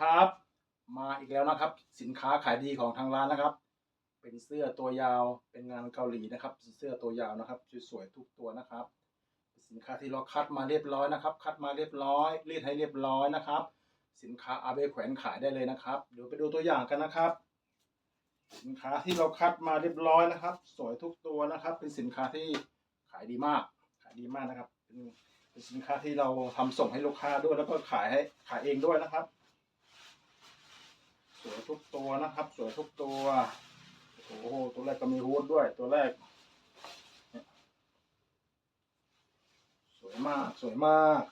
ครับ มาอีกแล้วนะครับ สินค้าขายดีของทางร้านนะครับ เป็นเสื้อตัวยาวเป็นงานเกาหลีนะครับ เสื้อตัวยาวนะครับสวยๆทุกตัวนะครับ สินค้าที่เราคัดมาเรียบร้อยนะครับ คัดมาเรียบร้อยรีดให้เรียบร้อยนะครับ สินค้าเอาไปแขวนขายได้เลยนะครับเดี๋ยวไปดูตัวอย่างกันนะครับ สินค้าที่เราคัดมาเรียบร้อยนะครับ สวยทุกตัวนะครับ เป็นสินค้าที่ขายดีมาก ขายดีมากนะครับเป็นเป็นสินค้าที่เราทำส่งให้ลูกค้าด้วยแล้วก็ขายให้ขายเองด้วยนะครับ สวยทุกตัวนะครับ สวยทุกตัว โอ้โห ตัวแรกก็มีฮูดด้วย ตัวแรก สวยมาก สวยมาก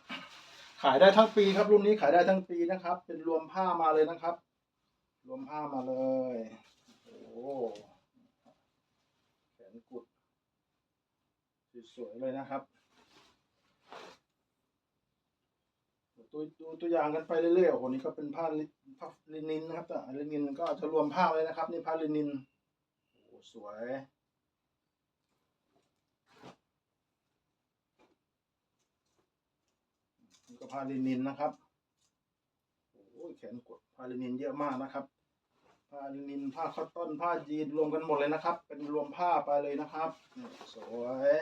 ขายได้ทั้งปีครับ รุ่นนี้ขายได้ทั้งปีนะครับ เป็นรวมผ้ามาเลยนะครับ รวมผ้ามาเลย โอ้โหแขนกุด สวยๆเลยนะครับ ตัวดูตัวอย่างกันไปเรื่อยๆโอ้โหนี่ก็เป็นผ้าลิผ้าลินินนะครับแต่ลินินก็จะรวมผ้าเลยนะครับ นี่ผ้าลินินโอ้สวยนี่ก็ผ้าลินินนะครับโอ้ยแขนกดผ้าลินินเยอะมากนะครับผ้าลินินผ้าคอตตอนผ้ายีนรวมกันหมดเลยนะครับ เป็นรวมผ้าไปเลยนะครับสวย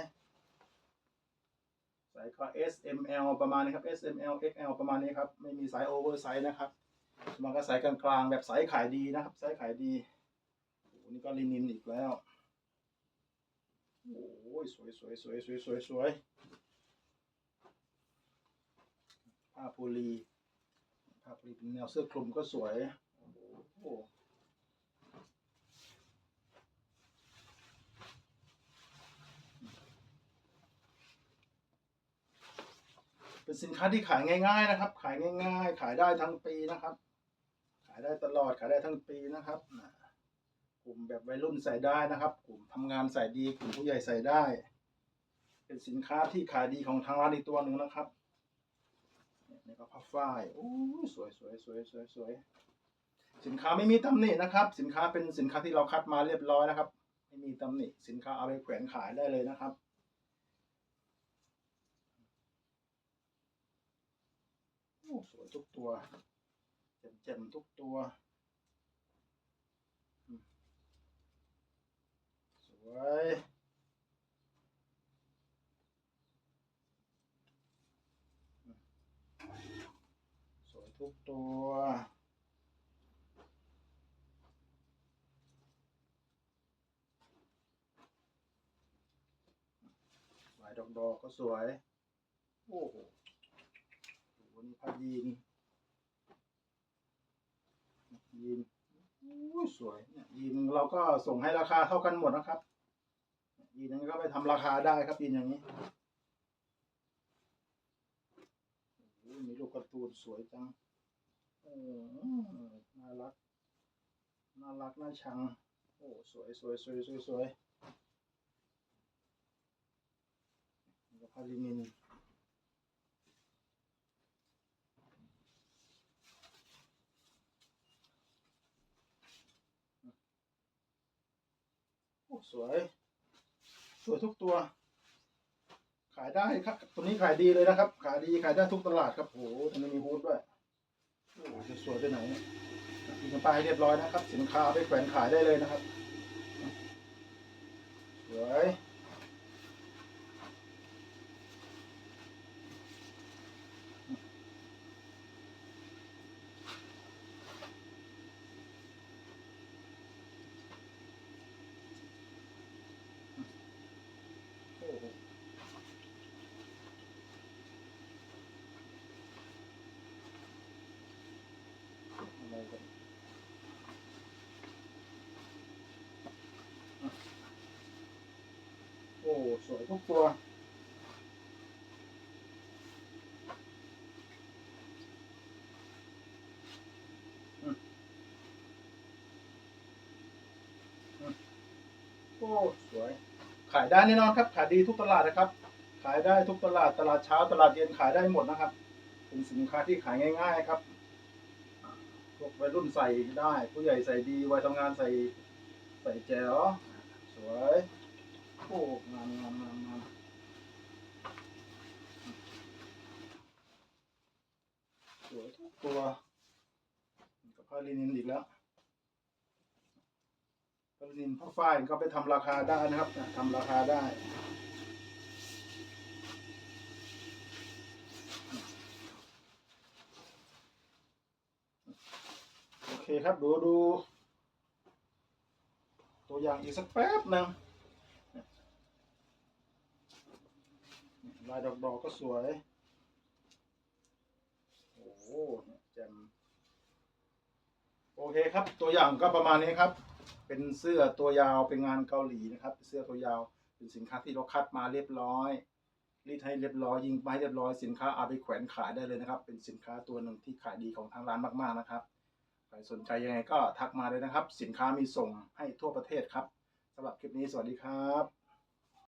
ไซส์ก็ S M L ประมาณนี้ครับ S M L X L ประมาณนี้ครับ ไม่มีไซส์โอเวอร์ไซส์นะครับ มันก็ไซส์กลางๆแบบไซส์ขายดีนะครับไซส์ขายดีโอ้นี่ก็ลินินอีกแล้ว โอ้ยสวยสวยสวยสวยสวยสวยผ้าโพลีผ้าโพลีเป็นแนวเสื้อคลุมก็สวย โอ้ เป็นสินค้าที่ขายง่าย ๆ นะครับ ขายง่าย ๆ ขายได้ทั้งปีนะครับ ขายได้ตลอดขายได้ทั้งปีนะครับกลุ่มแบบวัยรุ่นใส่ได้นะครับ กลุ่มทำงานใส่ดี กลุ่มผู้ใหญ่ใส่ได้ เป็นสินค้าที่ขายดีของทางร้านอีกตัวหนึ่งนะครับเนี่ยนี่ก็ผ้าฝ้ายโอ้ยสวยสวยสวยสวยสวยสินค้าไม่มีตำหนินะครับ สินค้าเป็นสินค้าที่เราคัดมาเรียบร้อยนะครับ ไม่มีตำหนิสินค้าเอาไปแขวนขายได้เลยนะครับ โอ้ สวยทุกตัวแจ่มๆทุกตัว สวยสวยทุกตัวลายดอกๆก็สวย โอ้โห โอ้โหนี่ผ้ายีนยีนอุ้สวยเนี่ยยีนเราก็ส่งให้ราคาเท่ากันหมดนะครับ ยีนนั้นก็ไปทำราคาได้ครับยีนอย่างนี้มีลูกกร์ตูนสวยจังน่ารัก น่ารัก น่าชัง โอ้ สวยสวยสวยสวยสวยก็พาลินิน วย สวยทุกตัว ขายได้ครับ ตัวนี้ขายดีเลยนะครับ ขายดีขายได้ทุกตลาดครับโอ้โหตรงนี้มีฮูดด้วยโอ้จะสวยไปไหนมีกันป้าให้เรียบร้อยนะครับ สินค้าเอาไปแขวนขายได้เลยนะครับ สวย โอ้ สวยทุกตัวอืมโอ้ สวย ขายได้แน่นอนครับ ขายดีทุกตลาดนะครับ ขายได้ทุกตลาด ตลาดเช้า ตลาดเย็นขายได้หมดนะครับ เป็นสินค้าที่ขายง่าย ๆ ครับ วัยรุ่นใส่ได้ ผู้ใหญ่ใส่ดี วัยทำงานใส่ใส่แจ๋วสวยโอ้งามงามงามงามสวยทุกตัวกับพาลินินอีกแล้วผ้าลินินผ้าฝ้ายก็ไปทำราคาได้นะครับทำราคาได้ โอเคครับดูดู ตัวอย่างอีกสักแป๊บหนึ่งลายดอกดอกก็สวย โอ้โหเนี่ยแจ่มโอเคครับ ตัวอย่างก็ประมาณนี้ครับ เป็นเสื้อตัวยาวเป็นงานเกาหลีนะครับ เป็นเสื้อตัวยาวเป็นสินค้าที่เราคัดมาเรียบร้อยรีดให้เรียบร้อยยิงไปเรียบร้อยสินค้าเอาไปแขวนขายได้เลยนะครับ เป็นสินค้าตัวหนึ่งที่ขายดีของทางร้านมากๆนะครับ สนใจยังไงก็ทักมาเลยนะครับ สินค้ามีส่งให้ทั่วประเทศครับสำหรับคลิปนี้สวัสดีครับ